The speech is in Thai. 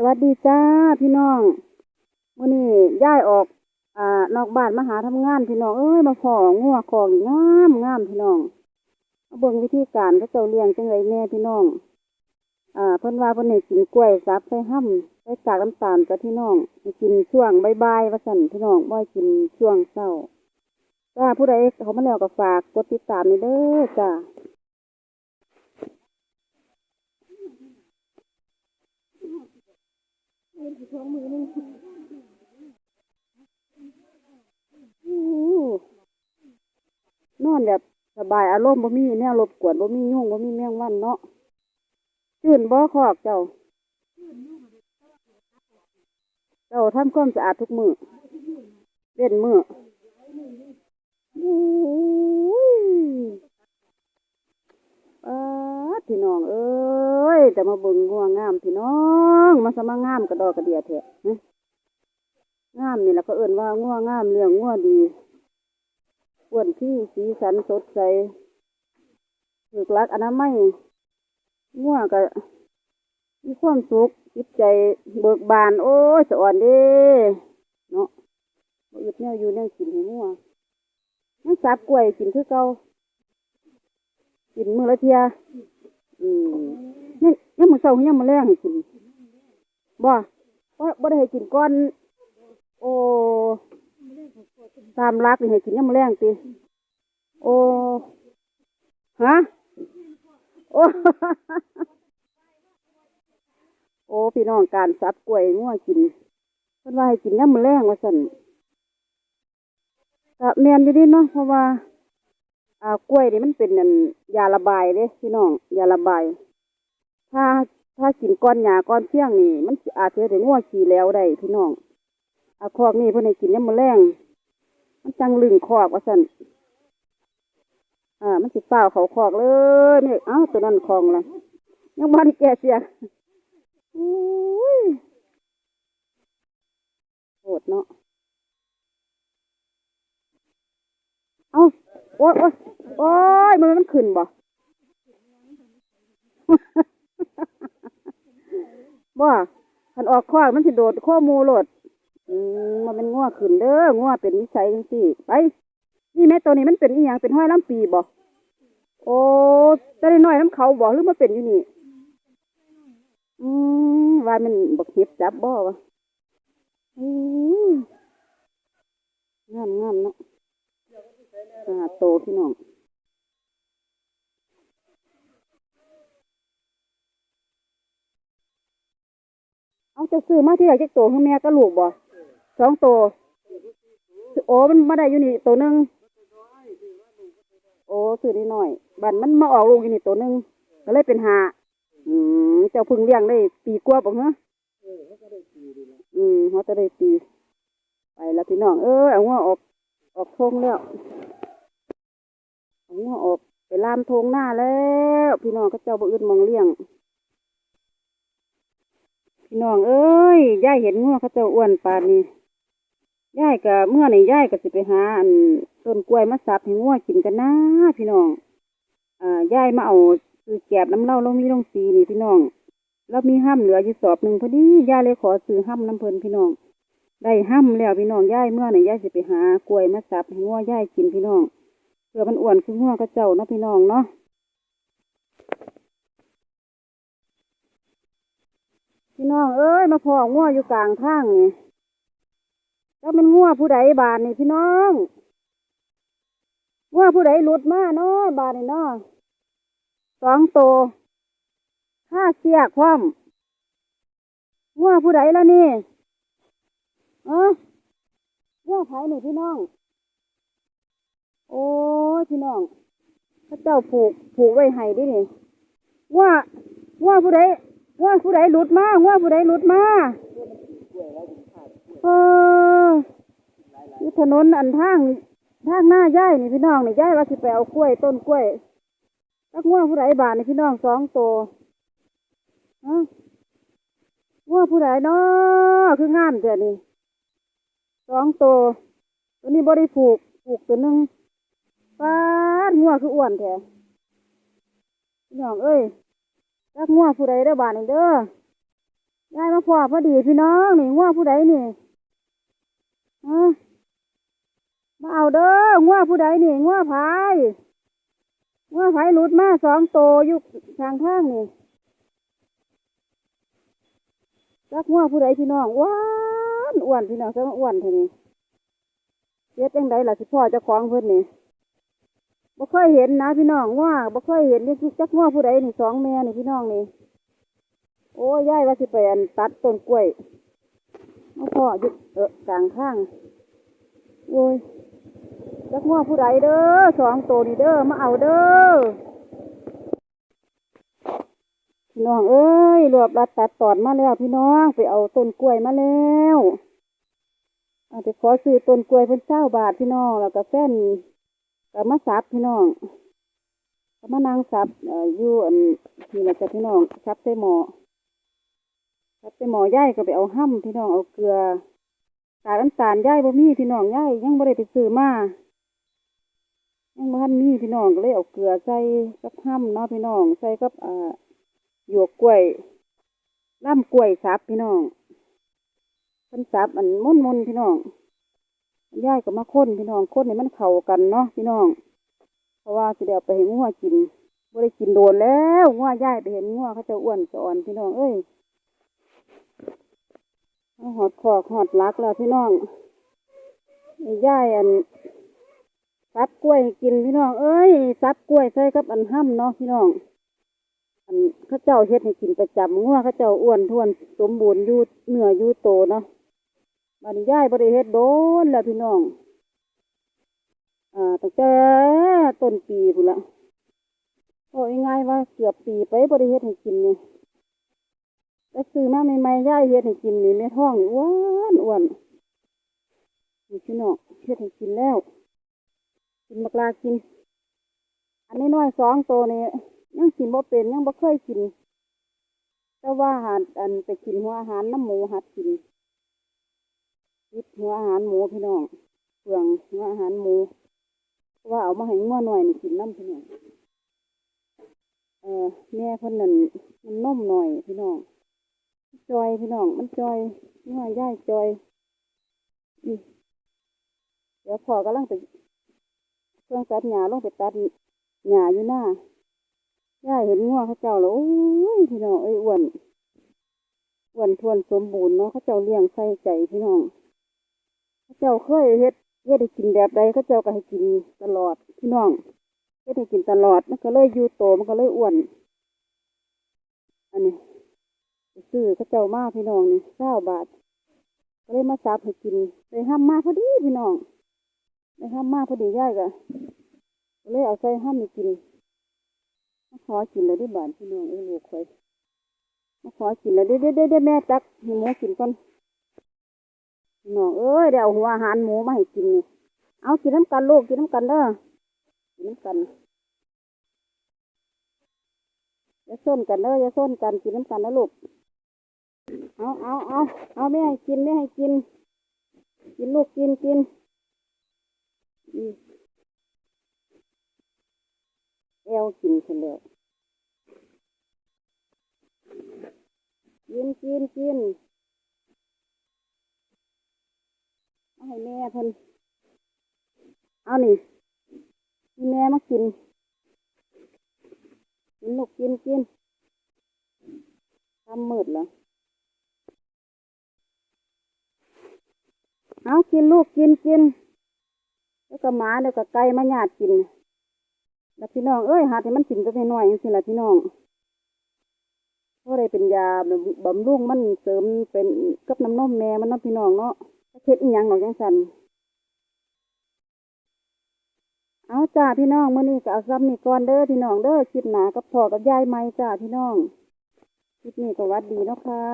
สวัสดีจ้าพี่น้องมื้อนี้ย้ายออกอ่านอกบ้านมาหาทำงานพี่น้องเอ้ยมาพองัวของงามงามพี่น้องมาเบิ่งวิธีการเขาเจ้าเลี้ยงจังไดแน่พี่น้องอ่าเพิ่นว่าเพิ่นให้กินกล้วยสับใส่ห้ำใส่กากน้ำตาลกับพี่น้องกินช่วงบ่ายๆว่าซั่นพี่น้องบ่ให้กินช่วงเช้าจ้าผู้ใดเขามาแล้วก็ฝากกดติดตามนี่เด้อจ้า นอนแบบสบายอารมณ์บ่มีแนวรบกวนบ่มียุ่งบ่มีแมงวันเนาะตื่นบ่คอกเจ้า เจ้าทำความสะอาดทุกมือเล่นมืออู้ยป๊าดพี่น้องเอ้ย แต่มาเบิ่งงัวงามพี่น้องมาสมางามกระดอกกระเดียแท้ฮะงามนี่แหละก็เอิ่นว่างัวงามเลี้ยงงัวดีอ้วนที่สีสันสดใสถูกลักอนามัยง่วก็มีความสุขจิตใจเบิกบาน โอ้ยสะอ่อนเด้เนาะอึดแนวอยู่แนวกินห้ง่วยังสับกล้วยกินคือเก่ากินมือละเทียอืม ยังยังมื้อเช้ายังมื้อแลงให้กินบ่บ่บ่ได้ให้กินก่อน โอ้ตามรักนี่ให้กินยามมื้อแรงติโอ้ฮะโอ้โอ้พี่น้องการสับกล้วยงัวกินเพิ่นว่าให้กินยามมื้อแรงว่าซั่นก็แมนอยู่ดิเนาะเพราะว่า อ่ากล้วยนี่มันเป็นนันยาระบายเด้พี่น้องยาระบาย ถ้าถ้ากินก้อนหญ้าก้อนเที่ยงนี่ มันอาจจะได้งัวขี้แล้วได้พี่น้องอาคอกนี่เพิ่นให้กินยามมื้อแรงมันจังลึงคอกว่าสั่นอ่า มันสิเปล่าเขาคอกเลยนี่เอ้าตัวนั้นคลองละยังบ้านแก่เสียอุ้ยโหดเนาะเอ้าโอ๊ยโอ๊ยโอ๊ยมันมันขึ้นบ่ บ่คันออกคอมันสิโดดข้อมูโลดอืมมันเป็นงัวขึ้นเด้องัวเป็นนิสัยจังซี่ ไป นี่แม่ตัวนี้มันเป็นอีหยังเป็นห้อยลำปีบ่โอ้จะได้น้อยน้ำเขาบ่หรือมาเป็นอยู่นี่ อืมว่ามันบักเห็บจับบ่วะอืมงามงามเนาะอ่าโตพี่น้อง เอาจะซื้อมาที่ไหนจะโตให้แม่ก็ลูกบ่สองโตโอ้มันมาได้อยู่นี่ตัวหนึ่งโอ้ซื้อนิดหน่อยบันมันมาออกลูกอยู่นี่ตัวหนึ่งก็เลยเป็นหาอืมเจ้าพึ่งเลี้ยงได้ปีกว่าบ่เหรออืมเขาจะได้ปีไปแล้วพี่น้องเออเอาหัวออกออกทงแล้วเอาหัวออกไปลามทงหน้าแล้ว พี่น้องก็เจ้าบ่อื่นมองเลี้ยง พี่น้องเอ้ยย่ายเห็นงัวเขาเจ้าอ้วนปานนี้ย่ายก็เมื่อนี่ยายก็สิไปหาอันต้นกล้วยมาสับให้งัวกินกันนะพี่น้องอ่าย่ายมาเอาซื้อแกบน้ำเหล้าเรามีลงสีนี่พี่น้องแล้วมีห้ำเหลืออยู่สอบหนึ่งพอดีย่ายเลยขอซื้อห้ำน้ำเพลินพี่น้อง ได้ห้ำแล้วพี่น้องย่ายเมื่อนี่ยายสิไปหากล้วยมาสับให้งัวย่ายกินพี่น้องเพื่อมันอ้วนคืองัวเขาเจ้าเนาะพี่น้องเนาะ พี่น้องเอ้ยมาพองัวอยู่กลางทางนี่แล้วมันงัวผู้ใดบานนี่พี่น้องงัวผู้ใดหลุดมาเนาะบานนี่เนาะสองโตห้าเสียกพร้อมงัวผู้ใดแล้วนี่เอองัวไผนี่พี่น้อง โอ้พี่น้องพระเจ้าผูกผูกไว้ให้ดินี่งัวงัวผู้ใด ว่าผู้ใดหลุดมาว่าผู้ใดหลุดมาเอออยู่ถนนอันทางทางหน้าย่ายนี่พี่น้องนี่ย่ายว่าสิไปเอากล้วยต้นกล้วยตักว่าผู้ใดบาทนี่พี่น้องสองโตวฮะว่าผู้ใดเนาะคืองามเจ้นี่สองโตวตัวนี้บริผูกผูกตัวหนึ่งป้าดงัวคืออ้วนแท้พี่น้องเอ้ย จักงัวผู้ใดเด้บานนี่เด้อยายมาพ่อพอดีพี่น้องนี่ง่วผู้ใดนี่มาเอาเด้อง่วผู้ใดนี่ง่วพายง่วพายหลุดมาสองโตวอยู่ทางข้างนี่จักง่วผู้ใดพี่น้องอ้วนอ้วนพี่น้องจะอ้วนท่านี้เฮ็ดจังไดล่ะสิพ่อจะคล้าของเพิ่อนนี่ บ่เคยเห็นนะพี่น้องง่วบ่เคยเห็นนี่จักง่วผู้ใดนี่สองแม่นี่พี่น้องนี่ โอ้ยายว่าสิไปอันตัดต้นกล้วยมาพ่ออยู่เออกลางข้างโอ้ยจักงัวผู้ใดเด้อสองตัวนี่เด้อมาเอาเด้อพี่น้องเอ้ยรวบรัดตัดตอดมาแล้วพี่น้องไปเอาต้นกล้วยมาแล้วเอาไปขอซื้อต้นกล้วยเป็นเจ้าบาทพี่น้องแล้วก็แฟน กับมาสับพี่น้องก็มานางสับออยู่อันนี่แหละจ้ะพี่น้องสับใส่หม้อครับไปหมอย่ายก็ไปเอาห้ำพี่น้องเอาเกลือตาลน้ำตาลย่ายบ่มีพี่น้องย่ายยังบ่ได้ไปซื้อมายังบ่ทันมีพี่น้องก็เลยเอาเกลือใส่กับห้ำเนาะพี่น้องใส่กับอ่าหยวกกล้วยล่ำกล้วยสับพี่น้องเพิ่นสับอันมุนมุนๆพี่น้อง ย่ายก็มาค้นพี่น้องค้นให้มันเข้ากันเนาะพี่น้อง เพราะว่าสิได้เอาไปให้งัวกินบ่ได้กินโดนแล้วงัวย่ายไปเห็นงัวเขาจะอ้วนสอนพี่น้องเอ้ยหอดขอกหอดลักแล้วพี่น้องไอ้ย่ายอันซับกล้วยกินพี่น้อง เอ้ยซับกล้วยใส่กับอันห้ำเนาะพี่น้อง อันเข้าเจ้าเฮ็ดให้กินประจำงัวเข้าเจ้าอ้วนท้วน สมบูรณ์ยู่เนื้อยูโตเนาะ บันย่ายบริเฮ็ดโดนแล้วพี่น้อง อ่าตั้งแต่ต้นปีพุ่นละโอ้ยง่ายว่าเกือบปีไปบริเฮ็ดให้กินนี่แล้วซื้อมาใหม่ๆย่ายเฮ็ดให้กินนี่แม่ท้องนี่อ้วนอ้วนนี่พี่น้องเฮ็ดให้กินแล้ว กินบักลากิน อันนี้น้อยสองตัวนี่ยังกินบ่เป็นยังบ่เคยกิน แต่ว่าหาอันไปกินหัวอาหารน้ำหมูหัดกิน คิดหัวอาหารหมูพี่น้องเปลืองหัวอาหารหมูเพราะว่าเอามาให้งัวหน่อยนี่กินน้ำพี่น้องเออแม่เพิ่นนั่นมันนมหน่อยพี่น้องจอยพี่น้องมันจอยนี่ว่าย่ายจอยเดี๋ยวพอกำลังไปเครื่องตัดหญ้าลงไปตัดหญ้าอยู่หน้าย่ายเห็นงัวเขาเจ้าแล้วโอ้ยพี่น้องเอ้ยอ้วนอ้วนทวนสมบูรณ์เนาะเขาเจ้าเลี้ยงใส่ใจพี่น้อง เขาเจ้าเคยเฮ็ดเฮ็ดให้กินแบบใดเขาเจ้าก็ให้กินตลอดพี่น้องเฮ็ดให้กินตลอดมันก็เลยอยู่โตมันก็เลยอ้วน อันนี้ซื้อเขาเจ้ามากพี่น้องนี่เก้าบาท ก็เลยมาซับให้กินได้ห้ามมาพอดีพี่น้องได้ห้ามมาพอดีย่ายก็ก็เลยเอาใส่ห้ามให้กินมาขอกินเลยที่บ้านพี่น้องเอ้ยลูกคอยมาขอกินเลยเดี๋ยวเดี๋ยวเดี๋ยวเดี๋ยวแม่ตักห้หมูกินก่อน พี่น้องเอ้ยเดี๋ยวหัวอาหารหมูมาให้กินนี่เอากินน้ำกันลูกกินน้ำกันเด้อกินน้ำกันอย่าส้นกันเด้ออย่าส้นกันกินน้ำกันนะลูกเอาเอาเอาเอาไม่ให้กินไม่ให้กิน กินลูกกินกินอืมแอวกินเสร็จแล้วกินกินกินเอา ให้แม่เพิ่นเอานี่ให้แม่มากินกินลูกกินกินทำมืดแล้วเอากินลูกกินกินแล้วก็หมาแล้วก็ไก่มาญาติกินแล้วพี่น้องเอ้ยหาที่มันกินก็ไปหน่อยๆจังสิละพี่น้องเพราะอะได้เป็นยาแบบบำรุงมันเสริมเป็นกับน้ำนมแม่มันนาะพี่น้องเนาะ เค็ดอีหยังหนอกยังสันเอาจ้าพี่น้องเมื่อนี้ก็เอาซ้ำนี่ก่อนเด้อพี่น้องเด้อคลิปหนากับพ่อกับยายไม่จ้าพี่น้องคลิปนี้ก็วัดดีเนาะค่ะ